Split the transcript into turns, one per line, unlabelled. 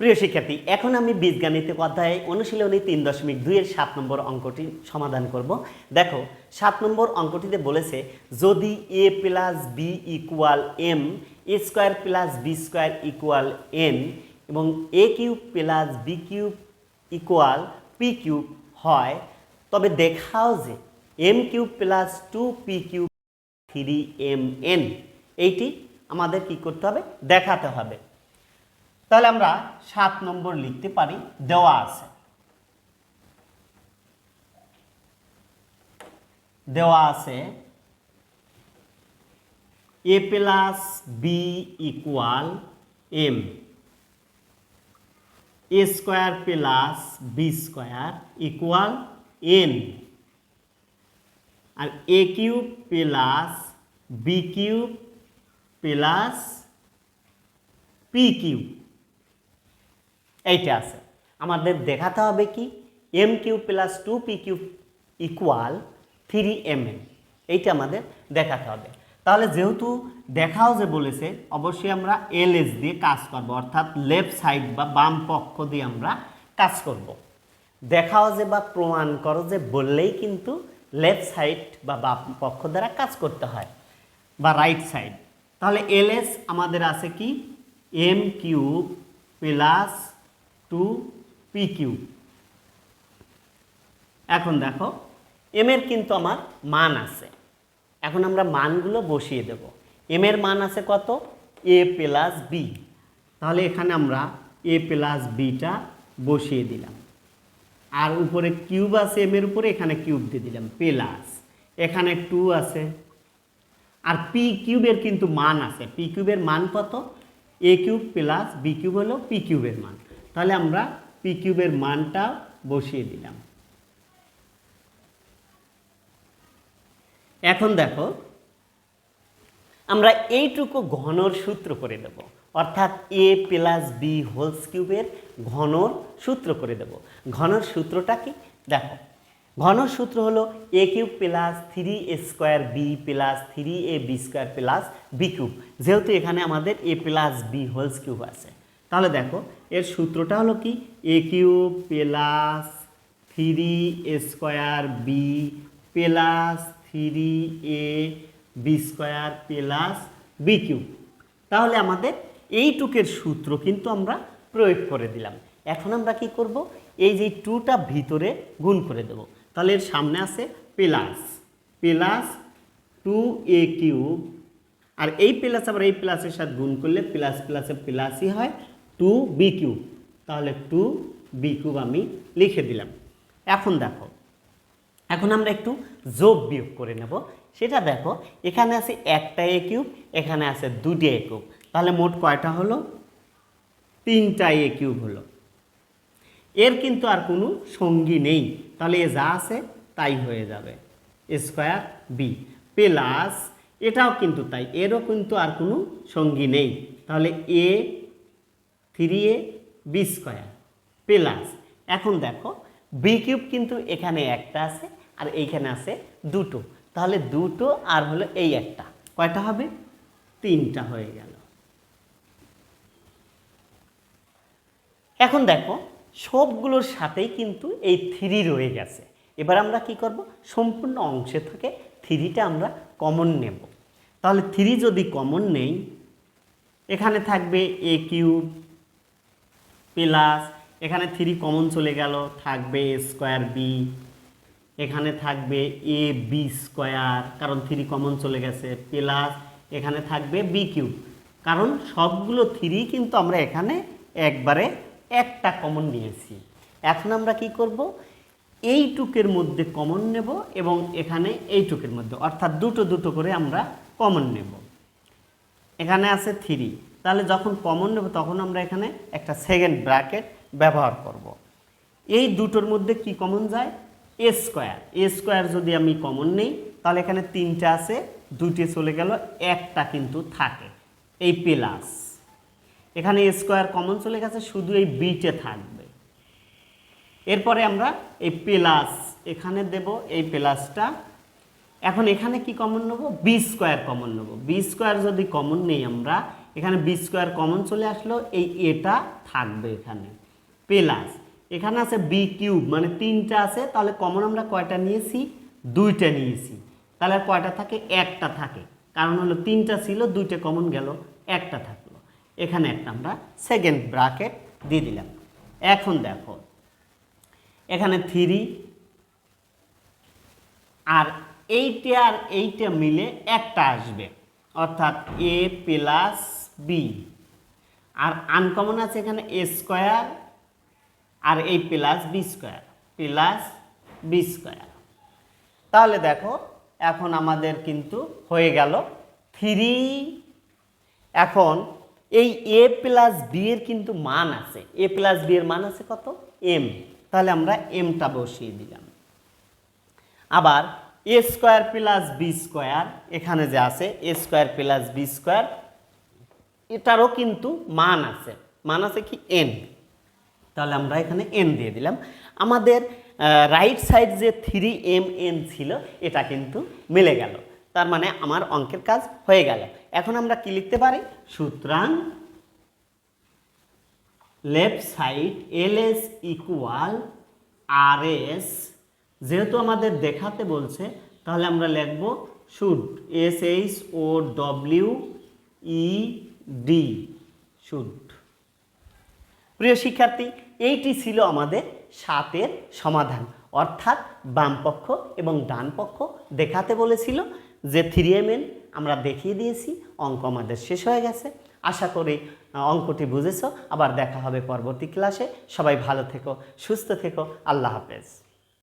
প্রিয় শিক্ষার্থী, এখন আমি বীজগণিত অধ্যায়ে অনুশীলনী তিন দশমিক দুইয়ের সাত নম্বর অঙ্কটি সমাধান করব। দেখো, সাত নম্বর অঙ্কটিতে বলেছে, যদি a plus b equal m a square plus b square equal n এবং a cube plus b cube equal p cube হয়, তবে দেখাও যে m cube plus two p cube three m n এইটি আমাদের কি করতে হবে? দেখাতে হবে। তাহলে আমরা সাত নম্বর লিখতে পারি, দেওয়া আছে। দেওয়া আছে a plus b equal m a square plus b square equal n R a cube plus b cube plus p cube এইটা আছে। আমাদের দেখাতে হবে কি? M cube plus two p cube equal three m n এইটা আমাদের দেখাতে হবে। তাহলে যেহেতু দেখাও যে বলেছে, অবশ্যই আমরা এল এস দিয়ে কাজ করব, অর্থাৎ লেফট সাইড বা বাম পক্ষ দিয়ে আমরা কাজ করব। দেখাও যে বা প্রমাণ করো যে বললেই কিন্তু লেফট সাইড বা বাম পক্ষ দ্বারা কাজ করতে হয়, বা রাইট সাইড তাহলে এল এস আমাদের আছে কি? M cube plus two p cube এখন দেখো এম এর কিন্তু আমার মান আছে। এখন আমরা মানগুলো বসিয়ে দেব। এম এর মান আছে কত? এ প্লাস বি তাহলে এখানে আমরা এ প্লাস বিটা বসিয়ে দিলাম। আর উপরে কিউব আছে এম এর উপরে, এখানে কিউব দিয়ে দিলাম। প্লাস এখানে টু আছে। আর পি কিউবের কিন্তু মান আছে। পি কিউবের মান কত? A cube plus b cube হলো পি কিউবের মান। তাহলে আমরা পি কিউবের মানটা বসিয়ে দিলাম। এখন দেখো, আমরা এইটুকু ঘনর সূত্র করে দেব। অর্থাৎ এ প্লাস বি হোলস কিউবের ঘনর সূত্র করে দেব। ঘনর সূত্রটা কি? দেখো, ঘনর সূত্র হলো a cube plus three a square b plus three a b square plus b cube যেহেতু এখানে আমাদের a plus b whole's cube আছে। তাহলে দেখো, এর সূত্রটা হলো কি? A cube plus three square b plus three a b square plus b cube তাহলে আমাদের এইটুকের সূত্র কিন্তু আমরা প্রয়োগ করে দিলাম। এখন আমরা কি করব? এই যে টুটা ভিতরে গুণ করে দেব। তাহলে এর সামনে আছে plus plus two a cube আর এই প্লাস আবার এই প্লাসের সাথে গুণ করলে প্লাস প্লাসে প্লাসই হয়। টু বি কিউব তাহলে টু বি কিউব আমি লিখে দিলাম। এখন দেখো, এখন আমরা একটু যোগ বিয়োগ করে নেব। সেটা দেখো, এখানে আছে একটা এ কিউব, এখানে আছে দুটি এ কিউব। তাহলে মোট কয়টা হলো? তিনটা এ কিউব হলো। এর কিন্তু আর কোনো সঙ্গী নেই। তাহলে এ যা আছে, তাই হয়ে যাবে। স্কোয়ার বি প্লাস, এটাও কিন্তু তাই। এরও কিন্তু আর কোনো সঙ্গী নেই। তাহলে a three a b square plus এখন দেখো বি কিউব কিন্তু এখানে একটা আছে আর এইখানে আছে দুটো। তাহলে দুটো আর হলো এই একটা। কয়টা হবে? তিনটা হয়ে গেল। এখন দেখো, সবগুলোর সাথেই কিন্তু এই থ্রি রয়ে গেছে। এবার আমরা কি করব? সম্পূর্ণ অংশে থেকে থ্রিটা আমরা কমন নেব। তাহলে থ্রি যদি কমন নেই, এখানে থাকবে এ কিউব প্লাস এখানে থ্রি কমন চলে গেল, থাকবে স্কোয়ার বি এখানে থাকবে এ বি স্কোয়ার কারণ থ্রি কমন চলে গেছে, প্লাস এখানে থাকবে বি কিউব কারণ সবগুলো থ্রি কিন্তু আমরা এখানে একবারে একটা কমন নিয়েছি। এখন আমরা কি করব? এইটুকের মধ্যে কমন নেব এবং এখানে এইটুকের মধ্যে, অর্থাৎ দুটো দুটো করে আমরা কমন নেব। এখানে আছে থ্রি তাহলে যখন কমন নেব, তখন আমরা এখানে একটা সেকেন্ড ব্র্যাকেট ব্যবহার করব। এই দুটোর মধ্যে কি কমন যায়? এ স্কোয়ার এ স্কোয়ার যদি আমি কমন নেই, তাহলে এখানে তিনটা আছে দুটি চলে গেল, একটা কিন্তু থাকে। এই প্লাস এখানে এ স্কোয়ার কমন চলে গেছে, শুধু এই বিটে থাকবে। এরপরে আমরা এই প্লাস এখানে দেব, এই প্লাসটা এখন এখানে কি কমন নেব? বি স্কোয়ার কমন নেব। বি স্কোয়ার যদি কমন নেই আমরা এখানে বি স্কোয়ার কমন চলে আসলো, এই এটা থাকবে এখানে। প্লাস এখানে আছে বি কিউব মানে তিনটা আছে, তাহলে কমন আমরা কয়টা নিয়েছি? দুইটা নিয়েছি। তাহলে আর কয়টা থাকে? একটা থাকে। কারণ হলো তিনটা ছিল, দুইটা কমন গেল, একটা থাকল। এখানে একটা আমরা সেকেন্ড ব্রাকেট দিয়ে দিলাম। এখন দেখো, এখানে থ্রি আর এইটা আর এইটা মিলে একটা আসবে। অর্থাৎ এ প্লাস বি আর আনকমন আছে এখানে এ স্কোয়ার আর এই plus b square plus b square তাহলে দেখো, এখন আমাদের কিন্তু হয়ে গেল থ্রি এখন এই এ প্লাস বি এর কিন্তু মান আছে। এ প্লাস বি এর মান আছে কত? এম তাহলে আমরা এমটা বসিয়ে দিলাম। আবার a square plus b square এখানে যে আছে a square plus b square এটারও কিন্তু মান আছে। মান আছে কি? এন তাহলে আমরা এখানে এন দিয়ে দিলাম। আমাদের রাইট সাইড যে থ্রি এম এন ছিল, এটা কিন্তু মিলে গেল। তার মানে আমার অঙ্কের কাজ হয়ে গেল। এখন আমরা কি লিখতে পারি? সুতরাং left side L S equal R S যেহেতু আমাদের দেখাতে বলছে, তাহলে আমরা লিখব showed S H O W E D showed প্রিয় শিক্ষার্থী, এইটি ছিল আমাদের সাতের সমাধান। অর্থাৎ বাম পক্ষ এবং ডান পক্ষ দেখাতে বলেছিল যে থ্রি এম এন আমরা দেখিয়ে দিয়েছি, অঙ্ক আমাদের শেষ হয়ে গেছে। আশা করি অঙ্কটি বুঝেছ। আবার দেখা হবে পরবর্তী ক্লাসে। সবাই ভালো থেকো, সুস্থ থেকো। আল্লাহ হাফেজ।